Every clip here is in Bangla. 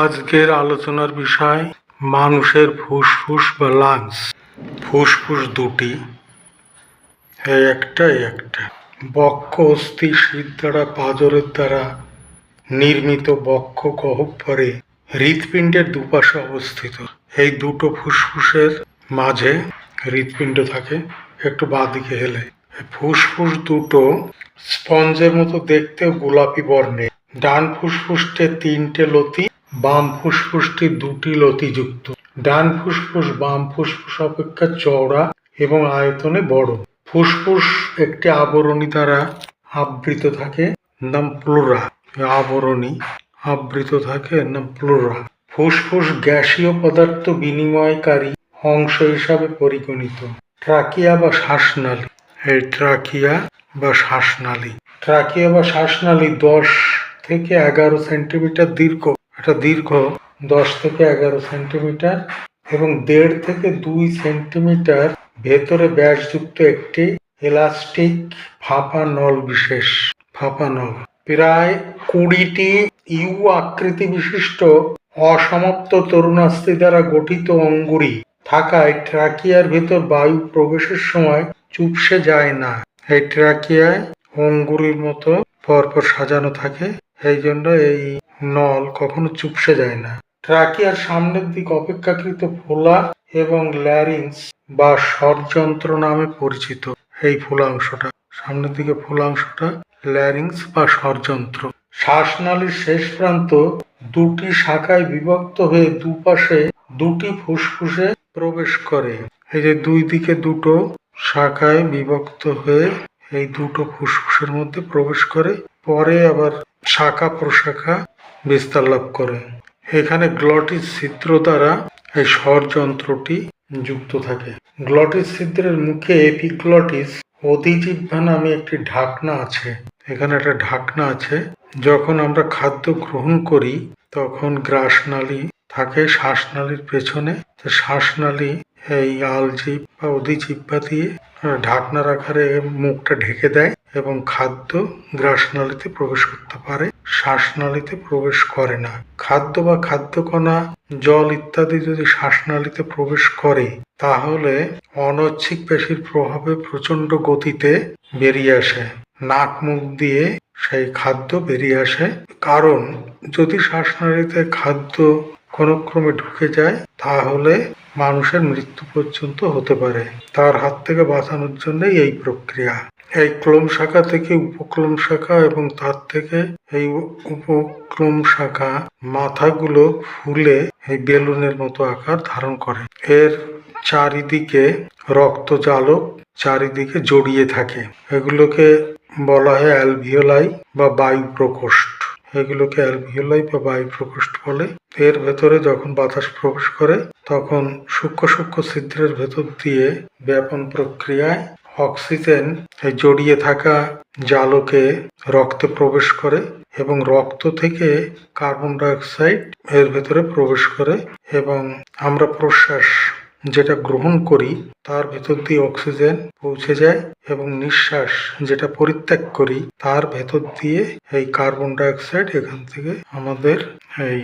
আজকের আলোচনার বিষয় মানুষের ফুসফুস বা লাংস ফুসফুস দুটি একটা একটা। বক্ষ অস্থি শীত দ্বারা পাজরের দ্বারা নির্মিত বক্ষ গহ্বরে হৃৎপিণ্ডের দুপাশে অবস্থিত। এই দুটো ফুসফুসের মাঝে হৃৎপিণ্ড থাকে, একটু বাঁদিকে হেলে। ফুসফুস দুটো স্পঞ্জের মতো দেখতে গোলাপি বর্ণের। ডান ফুসফুসটে তিনটে লতি বাম ফুসফুসটি দুটি লতিযুক্ত। ডান ফুসফুস, বাম ফুসফুস অপেক্ষা চওড়া এবং আয়তনে বড়। ফুসফুস একটি আবরণী দ্বারা আবৃত থাকে, নাম প্লোরা আবরণী আবৃত থাকে, নাম প্লোরা ফুসফুস গ্যাসীয় পদার্থ বিনিময়কারী অংশ হিসাবে পরিগণিত। ট্রাকিয়া বা শ্বাসনালী। এই ট্রাকিয়া বা শ্বাসনালী। ট্রাকিয়া বা শ্বাসনালী দশ থেকে এগারো সেন্টিমিটার দীর্ঘ। এটা দীর্ঘ দশ থেকে এগারো সেন্টিমিটার এবং দেড় থেকে দুই সেন্টিমিটার ভেতরে ব্যাসযুক্ত একটি এলাস্টিক ফাঁপা নল বিশেষ, ফাঁপা নল। প্রায় কুড়িটি ইউ আকৃতি বিশিষ্ট অসমাপ্ত তরুণাস্থি দ্বারা গঠিত অঙ্গুরি থাকায় ট্রাকিয়ার ভেতর বায়ু প্রবেশের সময় চুপসে যায় না। এই ট্রাকিয়ায় অঙ্গুরির মতো পরপর সাজানো থাকে। এই জন্য এই নল কখনো চুপসে যায় না। ট্রাকিয়ার সামনের দিক অপেক্ষাকৃত ফোলা এবং ল্যারিংস বা স্বরযন্ত্র নামে পরিচিত এই ফোলাংশটা সামনের দিকে ফোলাংশটা ল্যারিংস বা স্বরযন্ত্র শ্বাসনালীর শেষ প্রান্ত দুটি শাখায় বিভক্ত হয়ে দুপাশে দুটি ফুসফুসে প্রবেশ করে। এই যে দুই দিকে দুটো শাখায় বিভক্ত হয়ে এই দুটো ফুসফুসের মধ্যে প্রবেশ করে। পরে আবার শাখা প্রশাখা বিস্তার লাভ করে। এখানে গ্লটিস ছিদ্র দ্বারা এই স্বরযন্ত্রটি যুক্ত থাকে। গ্লটিস ছিদ্রের মুখে এপিগ্লটিস অধিজিহ্বা নামে একটি ঢাকনা আছে। এখানে একটা ঢাকনা আছে। যখন আমরা খাদ্য গ্রহণ করি, তখন গ্রাসনালী থাকে শ্বাসনালীর পেছনে। শ্বাসনালী, এই আলজিভ বা অধিজিহ্বা দিয়ে ঢাকনা আকারে মুখটা ঢেকে দেয় এবং খাদ্য গ্রাসনালীতে প্রবেশ করতে পারে। শ্বাসনালীতে প্রবেশ করে না। খাদ্য বা খাদ্যকণা, জল ইত্যাদি যদি শ্বাসনালীতে প্রবেশ করে, তাহলে অনৈচ্ছিক পেশির প্রভাবে প্রচণ্ড গতিতে বেরিয়ে আসে। নাক মুখ দিয়ে সেই খাদ্য বেরিয়ে আসে। কারণ যদি শ্বাসনালীতে খাদ্য কোনো ক্রমে ঢুকে যায় তাহলে মানুষের মৃত্যু পর্যন্ত হতে পারে। তার হাত থেকে বাঁচানোর জন্যই এই প্রক্রিয়া। এই ক্লোম শাখা থেকে উপক্লোম শাখা এবং তার থেকে এই উপক্লোম শাখা মাথাগুলো ফুলে এই বেলুনের মতো আকার ধারণ করে। এর চারিদিকে রক্ত জালক চারিদিকে জড়িয়ে থাকে। এগুলোকে বলা হয় অ্যালভিওলাই বা বায়ু প্রকোষ্ঠ এগুলোকে অ্যালভিওলাই বা বায়ু প্রকোষ্ঠ বলে। এর ভেতরে যখন বাতাস প্রবেশ করে, তখন সূক্ষ্ম সূক্ষ্ম ছিদ্রের ভেতর দিয়ে ব্যাপন প্রক্রিয়ায় অক্সিজেন জড়িয়ে থাকা জালকে রক্তে প্রবেশ করে এবং রক্ত থেকে কার্বন ডাইঅক্সাইড এর ভেতরে প্রবেশ করে এবং আমরা প্রশ্বাস যেটা গ্রহণ করি, তার ভেতর দিয়ে অক্সিজেন পৌঁছে যায় এবং নিঃশ্বাস যেটা পরিত্যাগ করি, তার ভেতর দিয়ে এই কার্বন ডাইঅক্সাইড এখান থেকে আমাদের এই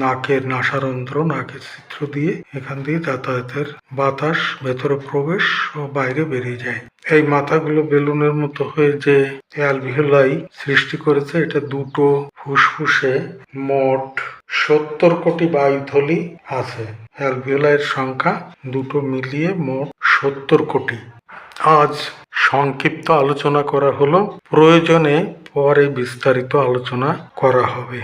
নাকের নাসারন্ধ্র, নাকের চিত্র দিয়ে এখান দিয়ে যাতায়াতের বাতাস ভেতরে প্রবেশ ও বাইরে বেরিয়ে যায়। এই মাথাগুলো বেলুনের মতো হয়ে যে অ্যালভিওলাই সৃষ্টি করেছে, এটা দুটো ফুসফুসে মোট সত্তর কোটি বায়ুথলি আছে। অ্যালভিওলাইয়ের সংখ্যা দুটো মিলিয়ে মোট সত্তর কোটি। আজ সংক্ষিপ্ত আলোচনা করা হলো। প্রয়োজনে পরে বিস্তারিত আলোচনা করা হবে।